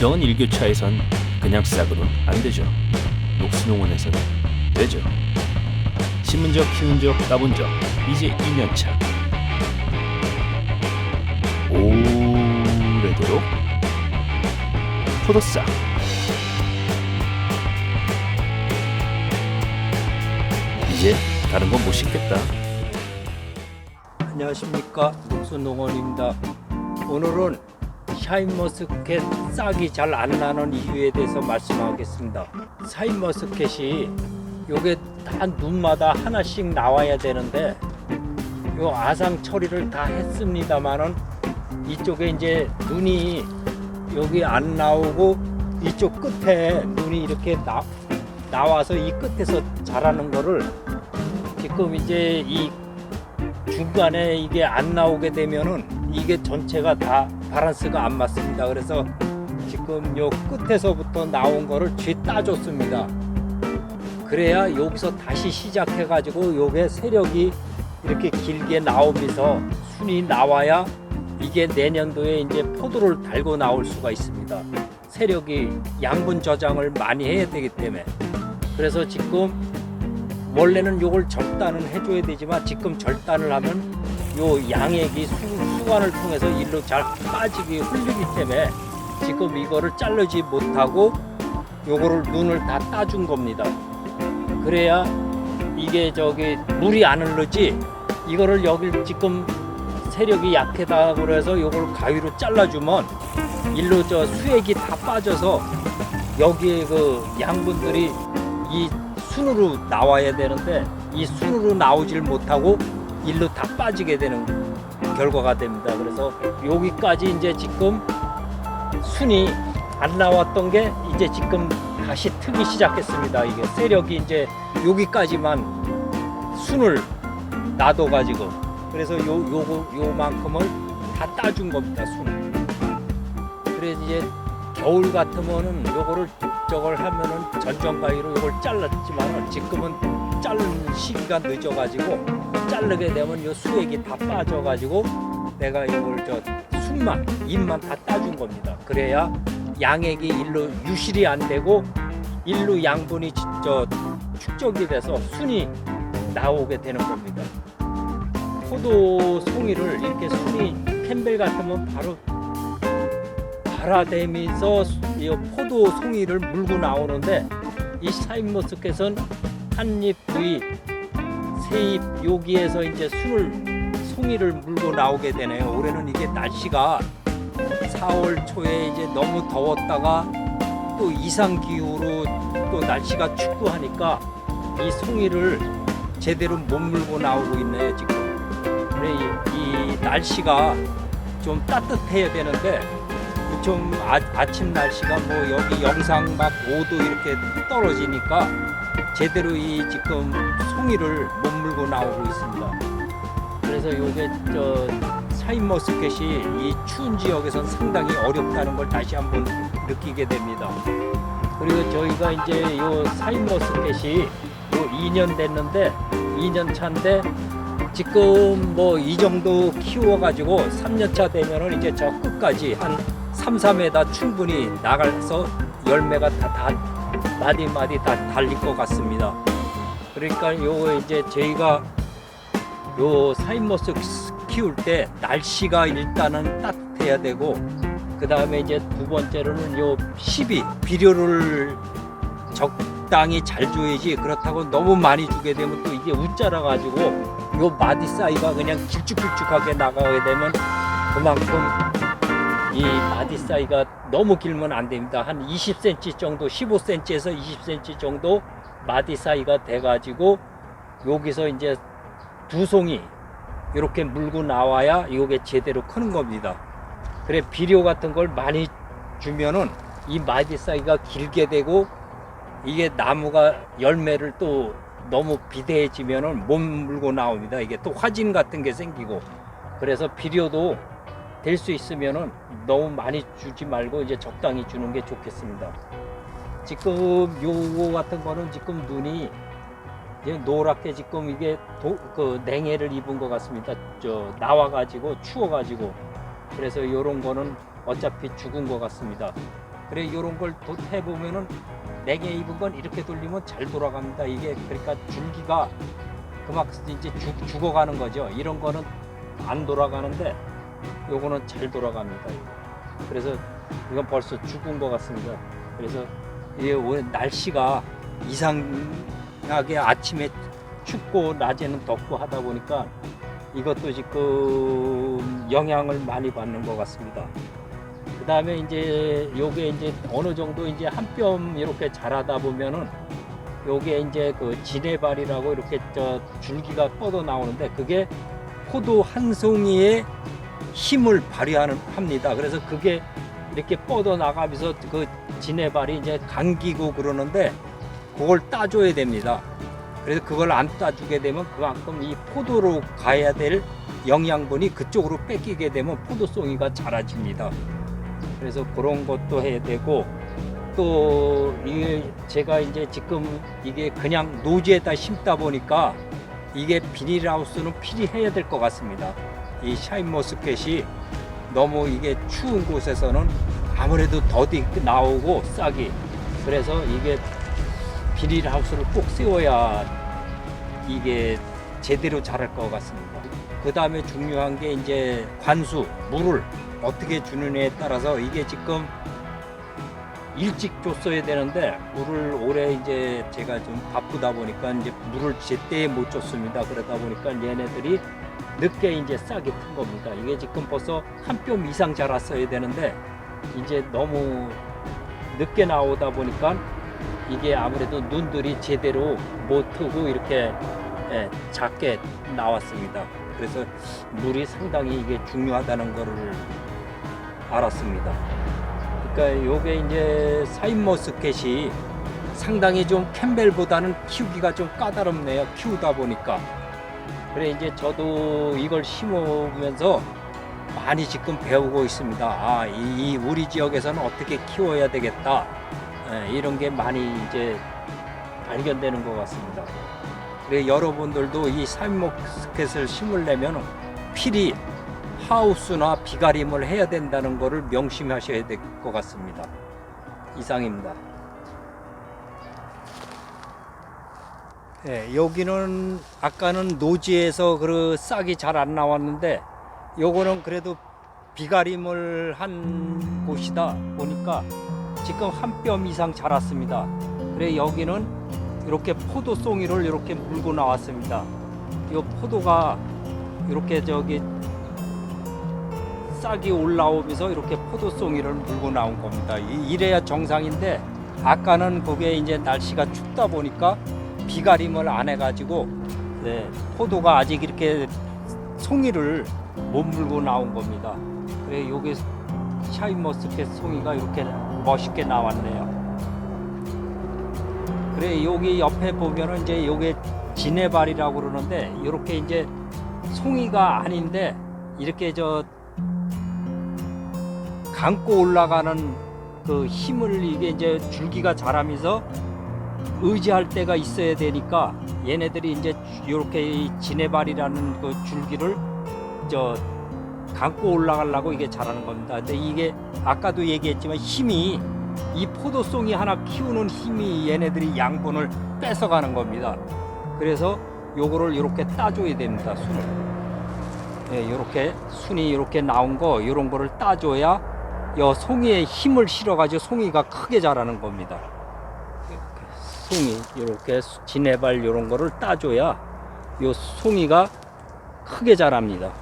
이런 일교차에선 그냥 싹으로는 안 되죠. 녹수농원에서는 되죠. 심은 적, 키운 적, 따본 적 이제 2년 차. 오래도록 포도싹. 이제 다른 건 못 심겠다. 안녕하십니까 녹수농원입니다. 오늘은 샤인머스켓 싹이 잘 안 나는 이유에 대해서 말씀하겠습니다. 샤인머스켓이 요게 다 눈마다 하나씩 나와야 되는데 요 아상 처리를 다 했습니다만은 이쪽에 이제 눈이 여기 안 나오고 이쪽 끝에 눈이 이렇게 나, 나와서 이 끝에서 자라는 거를 지금 이제 이 중간에 이게 안 나오게 되면은 이게 전체가 다 바란스가 안 맞습니다. 그래서 지금 요 끝에서부터 나온 거를 쥐 따줬습니다. 그래야 여기서 다시 시작해 가지고 요게 세력이 이렇게 길게 나오면서 순이 나와야 이게 내년도에 이제 포도를 달고 나올 수가 있습니다. 세력이 양분 저장을 많이 해야 되기 때문에 그래서 지금 원래는 요걸 절단은 해줘야 되지만 지금 절단을 하면 요 양액이 수, 수관을 통해서 일로 잘 빠지기 흘리기 때문에 지금 이거를 자르지 못하고 요거를 눈을 다 따준 겁니다. 그래야 이게 저기 물이 안 흐르지 이거를 여기 지금 세력이 약하다 그래서 요걸 가위로 잘라주면 일로 저 수액이 다 빠져서 여기에 그 양분들이 이 순으로 나와야 되는데 이 순으로 나오질 못하고 일로 다 빠지게 되는 결과가 됩니다. 그래서 여기까지 이제 지금 순이 안 나왔던 게 이제 지금 다시 트기 시작했습니다. 이게 세력이 이제 여기까지만 순을 놔둬 가지고 그래서 요 요거 요만큼을 다 따준 겁니다. 순을. 그래서 이제 겨울 같으면은 요거를 저걸 하면은 전정가위로 이걸 잘랐지만은 지금은 자른 시기가 늦어가지고 자르게 되면 요 수액이 다 빠져가지고 내가 이걸 저 순만 잎만 다 따준 겁니다. 그래야 양액이 일로 유실이 안 되고 일로 양분이 지- 저 축적이 돼서 순이 나오게 되는 겁니다. 포도 송이를 이렇게 순이 캠벨 같으면 바로 발아대면서 이 포도 송이를 물고 나오는데 이 샤인머스켓은 한잎, 두잎, 세잎 여기에서 이제 순을 송이를 물고 나오게 되네요. 올해는 이게 날씨가 4월 초에 이제 너무 더웠다가 또 이상 기후로 또 날씨가 춥고 하니까 이 송이를 제대로 못 물고 나오고 있네요 지금. 그래 이, 이 날씨가 좀 따뜻해야 되는데 좀 아, 아침 날씨가 뭐 여기 영상 막 5도 이렇게 떨어지니까 제대로 이 지금 송이를 못 물고 나오고 있습니다. 그래서 요게 저 샤인머스켓이 이 추운 지역에선 상당히 어렵다는 걸 다시 한번 느끼게 됩니다. 그리고 저희가 이제 요 샤인머스켓이 요 2년 됐는데 2년 차인데 지금 뭐 이 정도 키워가지고 3년 차 되면은 이제 저 끝까지 한 3, 4m 충분히 나가서 열매가 다, 다 마디 마디 다 달릴 것 같습니다. 그러니까 요 이제 저희가 요 사인머스 키울 때 날씨가 일단은 따뜻해야 되고 그 다음에 이제 두 번째로는 요 시비 비료를 적당히 잘 줘야지 그렇다고 너무 많이 주게 되면 또 이게 웃자라 가지고 요 마디 사이가 그냥 길쭉길쭉하게 나가게 되면 그만큼 이 마디 사이가 너무 길면 안 됩니다. 한 20cm 정도, 15cm에서 20cm 정도 마디 사이가 돼가지고 여기서 이제 두 송이 이렇게 물고 나와야 이게 제대로 크는 겁니다. 그래 비료 같은 걸 많이 주면은 이 마디 사이가 길게 되고 이게 나무가 열매를 또 너무 비대해지면은 못 물고 나옵니다. 이게 또 화진 같은 게 생기고 그래서 비료도 될 수 있으면은 너무 많이 주지 말고 이제 적당히 주는 게 좋겠습니다. 지금 요거 같은 거는 지금 눈이 이제 노랗게 지금 이게 도, 그 냉해를 입은 것 같습니다. 저 나와가지고 추워가지고 그래서 요런 거는 어차피 죽은 것 같습니다. 그래 이런 걸 도- 해보면은 냉해 입은 건 이렇게 돌리면 잘 돌아갑니다. 이게 그러니까 줄기가 그만큼 이제 죽, 죽어가는 거죠. 이런 거는 안 돌아가는데 요거는 잘 돌아갑니다. 그래서 이건 벌써 죽은 것 같습니다. 그래서 이게 오늘 날씨가 이상하게 아침에 춥고 낮에는 덥고 하다 보니까 이것도 지금 영향을 많이 받는 것 같습니다. 그 다음에 이제 요게 이제 어느 정도 이제 한 뼘 이렇게 자라다 보면은 요게 이제 그 지네발이라고 이렇게 저 줄기가 뻗어 나오는데 그게 포도 한 송이의 힘을 발휘하는 합니다. 그래서 그게 이렇게 뻗어 나가면서 그 지네발이 이제 감기고 그러는데 그걸 따줘야 됩니다. 그래서 그걸 안 따주게 되면 그만큼 이 포도로 가야 될 영양분이 그쪽으로 뺏기게 되면 포도송이가 자라집니다. 그래서 그런 것도 해야 되고 또 이게 제가 이제 지금 이게 그냥 노지에다 심다 보니까 이게 비닐하우스는 필요해야 될 것 같습니다. 이 샤인 머스켓이 너무 이게 추운 곳에서는 아무래도 더디 나오고 싹이 그래서 이게 비닐 하우스를 꼭 세워야 이게 제대로 자랄 것 같습니다. 그 다음에 중요한 게 이제 관수, 물을 어떻게 주느냐에 따라서 이게 지금 일찍 줬어야 되는데 물을 올해 이제 제가 좀 바쁘다 보니까 이제 물을 제때 못 줬습니다. 그러다 보니까 얘네들이 늦게 이제 싹이 튼 겁니다. 이게 지금 벌써 한 뼘 이상 자랐어야 되는데 이제 너무 늦게 나오다 보니까 이게 아무래도 눈들이 제대로 못 트고 이렇게 예, 작게 나왔습니다. 그래서 물이 상당히 이게 중요하다는 거를 알았습니다. 그러니까 요게 이제 사인머스켓이 상당히 좀 캠벨보다는 키우기가 좀 까다롭네요. 키우다 보니까. 그래 이제 저도 이걸 심으면서 많이 지금 배우고 있습니다. 아, 이, 이 우리 지역에서는 어떻게 키워야 되겠다. 예, 이런 게 많이 이제 발견되는 것 같습니다. 그래 여러분들도 이 사인머스켓을 심으려면 필히 하우스나 비가림을 해야 된다는 것을 명심하셔야 될 것 같습니다. 이상입니다. 예, 여기는 아까는 노지에서 그 싹이 잘 안 나왔는데 요거는 그래도 비가림을 한 곳이다 보니까 지금 한 뼘 이상 자랐습니다. 그래 여기는 이렇게 포도 송이를 이렇게 물고 나왔습니다. 이 포도가 이렇게 저기 싹이 올라오면서 이렇게 포도 송이를 물고 나온 겁니다. 이- 이래야 정상인데 아까는 그게 이제 날씨가 춥다 보니까 비가림을 안 해가지고 네, 포도가 아직 이렇게 송이를 못 물고 나온 겁니다. 그래 요게 샤인머스켓 송이가 이렇게 멋있게 나왔네요. 그래 여기 옆에 보면은 이제 요게 지네발이라고 그러는데 이렇게 이제 송이가 아닌데 이렇게 저 감고 올라가는 그 힘을 이게 이제 줄기가 자라면서 의지할 때가 있어야 되니까 얘네들이 이제 이렇게 이 지네발이라는 그 줄기를 저 감고 올라가려고 이게 자라는 겁니다. 근데 이게 아까도 얘기했지만 힘이 이 포도송이 하나 키우는 힘이 얘네들이 양분을 뺏어가는 겁니다. 그래서 요거를 이렇게 따줘야 됩니다. 순을. 예, 이렇게 순이 이렇게 나온 거 이런 거를 따줘야 요 송이에 힘을 실어가지고 송이가 크게 자라는 겁니다. 송이 이렇게 지네발 이런 거를 따줘야 요 송이가 크게 자랍니다.